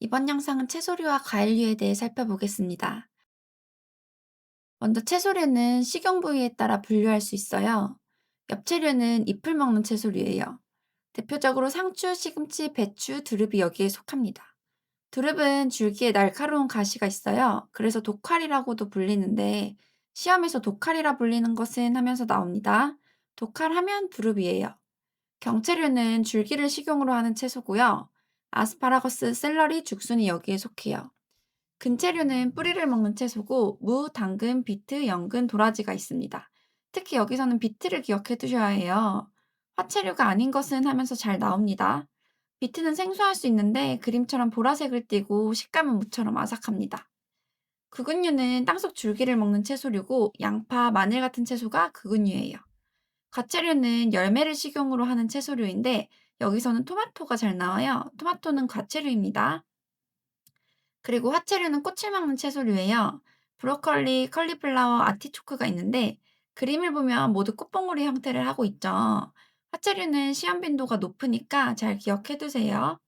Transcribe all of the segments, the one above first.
이번 영상은 채소류와 과일류에 대해 살펴보겠습니다. 먼저 채소류는 식용 부위에 따라 분류할 수 있어요. 엽채류는 잎을 먹는 채소류예요. 대표적으로 상추, 시금치, 배추, 두릅이 여기에 속합니다. 두릅은 줄기에 날카로운 가시가 있어요. 그래서 독칼이라고도 불리는데 시험에서 독칼이라 불리는 것은 하면서 나옵니다. 독칼하면 두릅이에요. 경채류는 줄기를 식용으로 하는 채소고요. 아스파라거스, 샐러리, 죽순이 여기에 속해요. 근채류는 뿌리를 먹는 채소고 무, 당근, 비트, 연근, 도라지가 있습니다. 특히 여기서는 비트를 기억해 두셔야 해요. 화채류가 아닌 것은 하면서 잘 나옵니다. 비트는 생소할 수 있는데 그림처럼 보라색을 띠고 식감은 무처럼 아삭합니다. 구근류는 땅속 줄기를 먹는 채소류고 양파, 마늘 같은 채소가 구근류예요. 과채류는 열매를 식용으로 하는 채소류인데 여기서는 토마토가 잘 나와요. 토마토는 과채류입니다. 그리고 화채류는 꽃을 먹는 채소류예요. 브로콜리, 컬리플라워, 아티초크가 있는데 그림을 보면 모두 꽃봉오리 형태를 하고 있죠. 화채류는 시험 빈도가 높으니까 잘 기억해 두세요.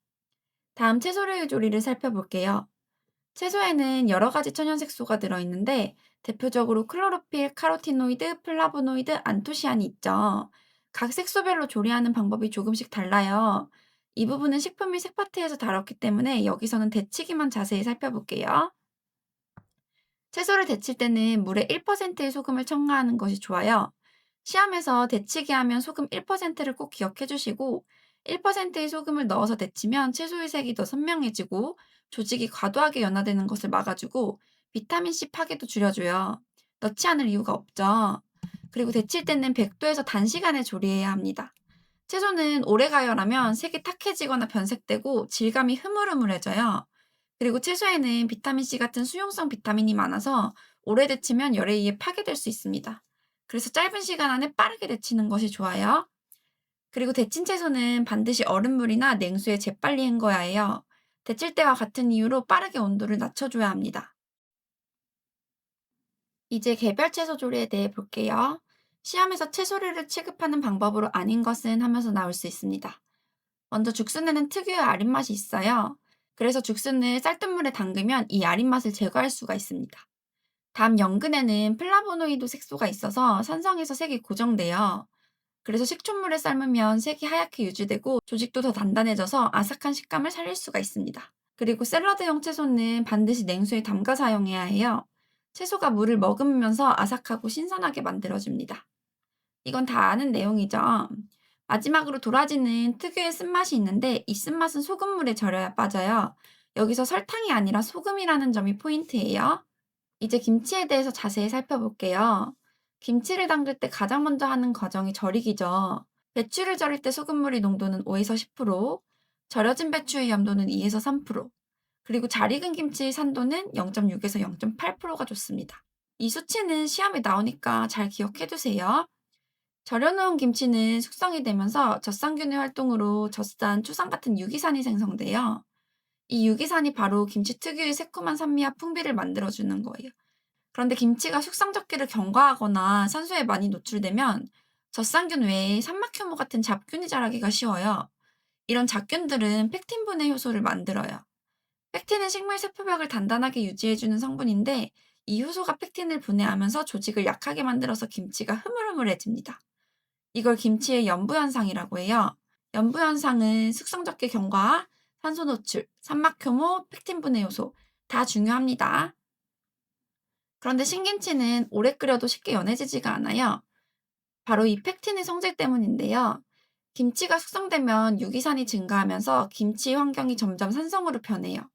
다음 채소류의 조리를 살펴볼게요. 채소에는 여러 가지 천연색소가 들어있는데 대표적으로 클로로필, 카로티노이드, 플라보노이드, 안토시안이 있죠. 각 색소별로 조리하는 방법이 조금씩 달라요. 이 부분은 식품 및 색파트에서 다뤘기 때문에 여기서는 데치기만 자세히 살펴볼게요. 채소를 데칠 때는 물에 1%의 소금을 첨가하는 것이 좋아요. 시험에서 데치기 하면 소금 1%를 꼭 기억해 주시고 1%의 소금을 넣어서 데치면 채소의 색이 더 선명해지고 조직이 과도하게 연화되는 것을 막아주고 비타민C 파괴도 줄여줘요. 넣지 않을 이유가 없죠. 그리고 데칠 때는 100도에서 단시간에 조리해야 합니다. 채소는 오래 가열하면 색이 탁해지거나 변색되고 질감이 흐물흐물해져요. 그리고 채소에는 비타민C 같은 수용성 비타민이 많아서 오래 데치면 열에 의해 파괴될 수 있습니다. 그래서 짧은 시간 안에 빠르게 데치는 것이 좋아요. 그리고 데친 채소는 반드시 얼음물이나 냉수에 재빨리 헹궈야 해요. 데칠 때와 같은 이유로 빠르게 온도를 낮춰줘야 합니다. 이제 개별 채소 조리에 대해 볼게요. 시험에서 채소류를 취급하는 방법으로 아닌 것은 하면서 나올 수 있습니다. 먼저 죽순에는 특유의 아린 맛이 있어요. 그래서 죽순을 쌀뜨물에 담그면 이 아린 맛을 제거할 수가 있습니다. 다음 연근에는 플라보노이드 색소가 있어서 산성에서 색이 고정돼요. 그래서 식초물에 삶으면 색이 하얗게 유지되고 조직도 더 단단해져서 아삭한 식감을 살릴 수가 있습니다. 그리고 샐러드용 채소는 반드시 냉수에 담가 사용해야 해요. 채소가 물을 머금으면서 아삭하고 신선하게 만들어줍니다. 이건 다 아는 내용이죠. 마지막으로 도라지는 특유의 쓴맛이 있는데 이 쓴맛은 소금물에 절여야 빠져요. 여기서 설탕이 아니라 소금이라는 점이 포인트예요. 이제 김치에 대해서 자세히 살펴볼게요. 김치를 담글 때 가장 먼저 하는 과정이 절이기죠. 배추를 절일 때 소금물의 농도는 5에서 10%, 절여진 배추의 염도는 2에서 3%, 그리고 잘 익은 김치의 산도는 0.6에서 0.8%가 좋습니다. 이 수치는 시험에 나오니까 잘 기억해 두세요. 절여놓은 김치는 숙성이 되면서 젖산균의 활동으로 젖산, 추산 같은 유기산이 생성돼요. 이 유기산이 바로 김치 특유의 새콤한 산미와 풍미를 만들어주는 거예요. 그런데 김치가 숙성 적기를 경과하거나 산소에 많이 노출되면 젖산균 외에 산막효모 같은 잡균이 자라기가 쉬워요. 이런 잡균들은 펙틴 분해 효소를 만들어요. 펙틴은 식물 세포벽을 단단하게 유지해주는 성분인데 이 효소가 펙틴을 분해하면서 조직을 약하게 만들어서 김치가 흐물흐물해집니다. 이걸 김치의 연부현상이라고 해요. 연부현상은 숙성적기 경과, 산소 노출, 산막 효모, 펙틴 분해 요소 다 중요합니다. 그런데 신김치는 오래 끓여도 쉽게 연해지지가 않아요. 바로 이 펙틴의 성질 때문인데요. 김치가 숙성되면 유기산이 증가하면서 김치 환경이 점점 산성으로 변해요.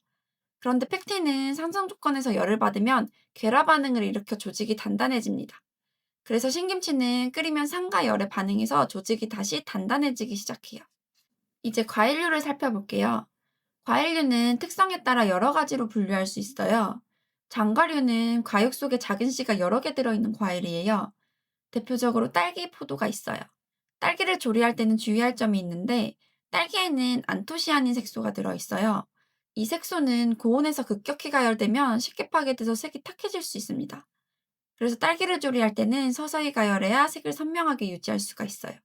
그런데 펙틴은 상성 조건에서 열을 받으면 괴라 반응을 일으켜 조직이 단단해집니다. 그래서 신김치는 끓이면 산과 열에 반응해서 조직이 다시 단단해지기 시작해요. 이제 과일류를 살펴볼게요. 과일류는 특성에 따라 여러 가지로 분류할 수 있어요. 장과류는 과육 속에 작은 씨가 여러 개 들어있는 과일이에요. 대표적으로 딸기, 포도가 있어요. 딸기를 조리할 때는 주의할 점이 있는데 딸기에는 안토시아닌 색소가 들어있어요. 이 색소는 고온에서 급격히 가열되면 쉽게 파괴돼서 색이 탁해질 수 있습니다. 그래서 딸기를 조리할 때는 서서히 가열해야 색을 선명하게 유지할 수가 있어요.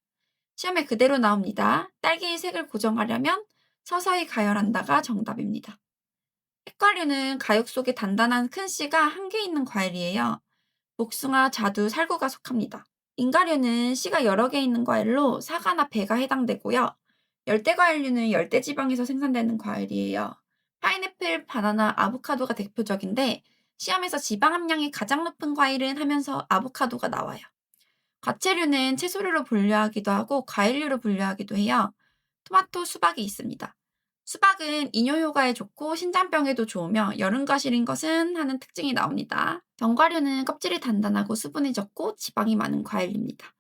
시험에 그대로 나옵니다. 딸기의 색을 고정하려면 서서히 가열한다가 정답입니다. 핵과류는 가육 속에 단단한 큰 씨가 한 개 있는 과일이에요. 복숭아, 자두, 살구가 속합니다. 인가류는 씨가 여러 개 있는 과일로 사과나 배가 해당되고요. 열대과일류는 열대지방에서 생산되는 과일이에요. 파인애플, 바나나, 아보카도가 대표적인데 시험에서 지방 함량이 가장 높은 과일은 하면서 아보카도가 나와요. 과채류는 채소류로 분류하기도 하고 과일류로 분류하기도 해요. 토마토, 수박이 있습니다. 수박은 이뇨 효과에 좋고 신장병에도 좋으며 여름과 실인 것은 하는 특징이 나옵니다. 견과류는 껍질이 단단하고 수분이 적고 지방이 많은 과일입니다.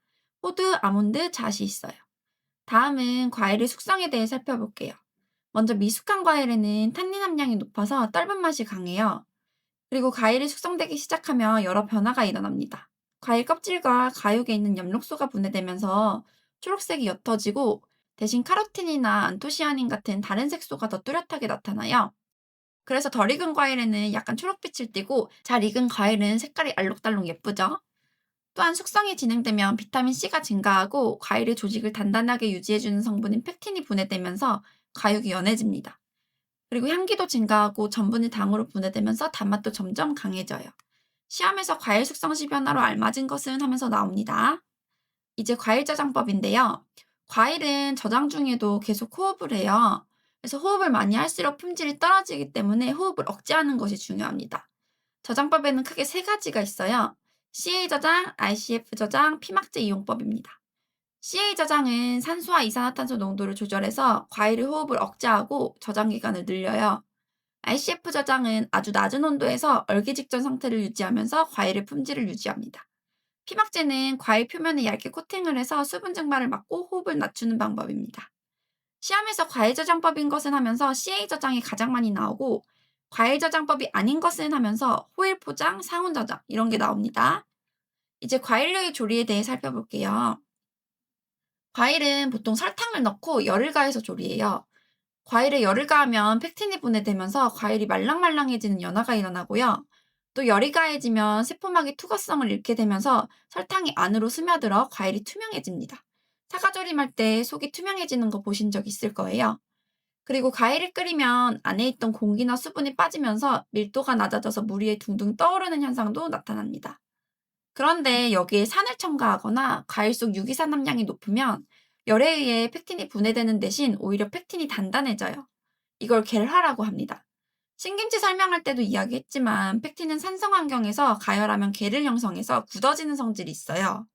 호두, 아몬드, 잣이 있어요. 다음은 과일의 숙성에 대해 살펴볼게요. 먼저 미숙한 과일에는 탄닌 함량이 높아서 떫은 맛이 강해요. 그리고 과일이 숙성되기 시작하면 여러 변화가 일어납니다. 과일 껍질과 가육에 있는 엽록소가 분해되면서 초록색이 옅어지고 대신 카로틴이나 안토시아닌 같은 다른 색소가 더 뚜렷하게 나타나요. 그래서 덜 익은 과일에는 약간 초록빛을 띠고 잘 익은 과일은 색깔이 알록달록 예쁘죠? 또한 숙성이 진행되면 비타민C가 증가하고 과일의 조직을 단단하게 유지해주는 성분인 펙틴이 분해되면서 과육이 연해집니다. 그리고 향기도 증가하고 전분이 당으로 분해되면서 단맛도 점점 강해져요. 시험에서 과일 숙성시 변화로 알맞은 것은 하면서 나옵니다. 이제 과일 저장법인데요. 과일은 저장 중에도 계속 호흡을 해요. 그래서 호흡을 많이 할수록 품질이 떨어지기 때문에 호흡을 억제하는 것이 중요합니다. 저장법에는 크게 세 가지가 있어요. CA 저장, ICF 저장, 피막제 이용법입니다. CA 저장은 산소와 이산화탄소 농도를 조절해서 과일의 호흡을 억제하고 저장 기간을 늘려요. ICF 저장은 아주 낮은 온도에서 얼기 직전 상태를 유지하면서 과일의 품질을 유지합니다. 피막제는 과일 표면에 얇게 코팅을 해서 수분 증발을 막고 호흡을 낮추는 방법입니다. 시험에서 과일 저장법인 것은 하면서 CA 저장이 가장 많이 나오고 과일 저장법이 아닌 것은 하면서 호일 포장, 상온 저장 이런 게 나옵니다. 이제 과일류의 조리에 대해 살펴볼게요. 과일은 보통 설탕을 넣고 열을 가해서 조리해요. 과일에 열을 가하면 펙틴이 분해되면서 과일이 말랑말랑해지는 연화가 일어나고요. 또 열이 가해지면 세포막이 투과성을 잃게 되면서 설탕이 안으로 스며들어 과일이 투명해집니다. 사과조림할 때 속이 투명해지는 거 보신 적 있을 거예요. 그리고 과일을 끓이면 안에 있던 공기나 수분이 빠지면서 밀도가 낮아져서 물 위에 둥둥 떠오르는 현상도 나타납니다. 그런데 여기에 산을 첨가하거나 과일 속 유기산 함량이 높으면 열에 의해 펙틴이 분해되는 대신 오히려 펙틴이 단단해져요. 이걸 겔화라고 합니다. 신김치 설명할 때도 이야기했지만 펙틴은 산성 환경에서 가열하면 겔을 형성해서 굳어지는 성질이 있어요.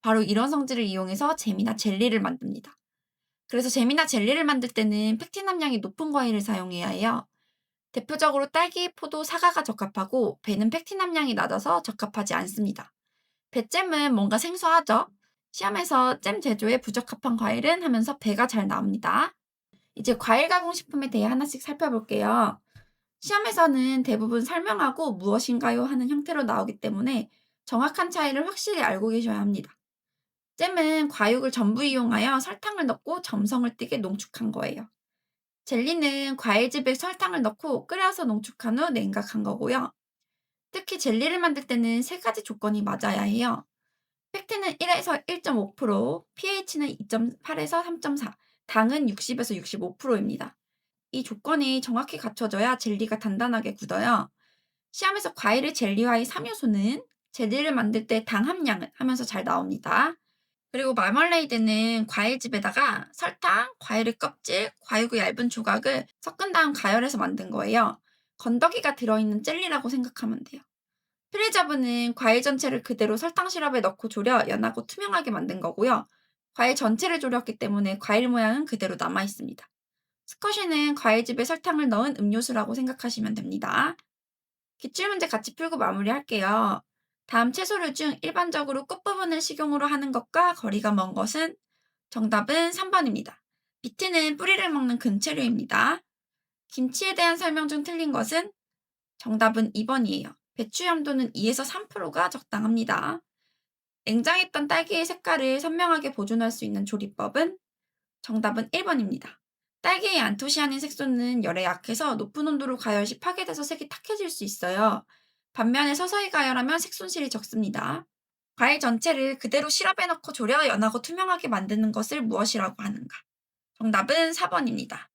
바로 이런 성질을 이용해서 잼이나 젤리를 만듭니다. 그래서 잼이나 젤리를 만들 때는 펙틴 함량이 높은 과일을 사용해야 해요. 대표적으로 딸기, 포도, 사과가 적합하고 배는 펙틴 함량이 낮아서 적합하지 않습니다. 배잼은 뭔가 생소하죠? 시험에서 잼 제조에 부적합한 과일은 하면서 배가 잘 나옵니다. 이제 과일 가공식품에 대해 하나씩 살펴볼게요. 시험에서는 대부분 설명하고 무엇인가요? 하는 형태로 나오기 때문에 정확한 차이를 확실히 알고 계셔야 합니다. 잼은 과육을 전부 이용하여 설탕을 넣고 점성을 띠게 농축한 거예요. 젤리는 과일즙에 설탕을 넣고 끓여서 농축한 후 냉각한 거고요. 특히 젤리를 만들 때는 세 가지 조건이 맞아야 해요. 팩트는 1에서 1.5%, pH는 2.8에서 3.4, 당은 60에서 65%입니다. 이 조건이 정확히 갖춰져야 젤리가 단단하게 굳어요. 시험에서 과일의 젤리와의 3요소는 젤리를 만들 때 당 함량을 하면서 잘 나옵니다. 그리고 마멀레이드는 과일즙에다가 설탕, 과일의 껍질, 과육의 얇은 조각을 섞은 다음 가열해서 만든 거예요. 건더기가 들어있는 젤리라고 생각하면 돼요. 프리저브는 과일 전체를 그대로 설탕 시럽에 넣고 졸여 연하고 투명하게 만든 거고요. 과일 전체를 졸였기 때문에 과일 모양은 그대로 남아 있습니다. 스쿼시는 과일즙에 설탕을 넣은 음료수라고 생각하시면 됩니다. 기출문제 같이 풀고 마무리할게요. 다음 채소류 중 일반적으로 끝부분을 식용으로 하는 것과 거리가 먼 것은 정답은 3번입니다. 비트는 뿌리를 먹는 근체류입니다. 김치에 대한 설명 중 틀린 것은 정답은 2번이에요. 배추 염도는 2에서 3%가 적당합니다. 냉장했던 딸기의 색깔을 선명하게 보존할 수 있는 조리법은 정답은 1번입니다. 딸기의 안토시아닌 색소는 열에 약해서 높은 온도로 가열 시 파괴돼서 색이 탁해질 수 있어요. 반면에 서서히 가열하면 색 손실이 적습니다. 과일 전체를 그대로 시럽에 넣고 졸여 연하고 투명하게 만드는 것을 무엇이라고 하는가? 정답은 4번입니다.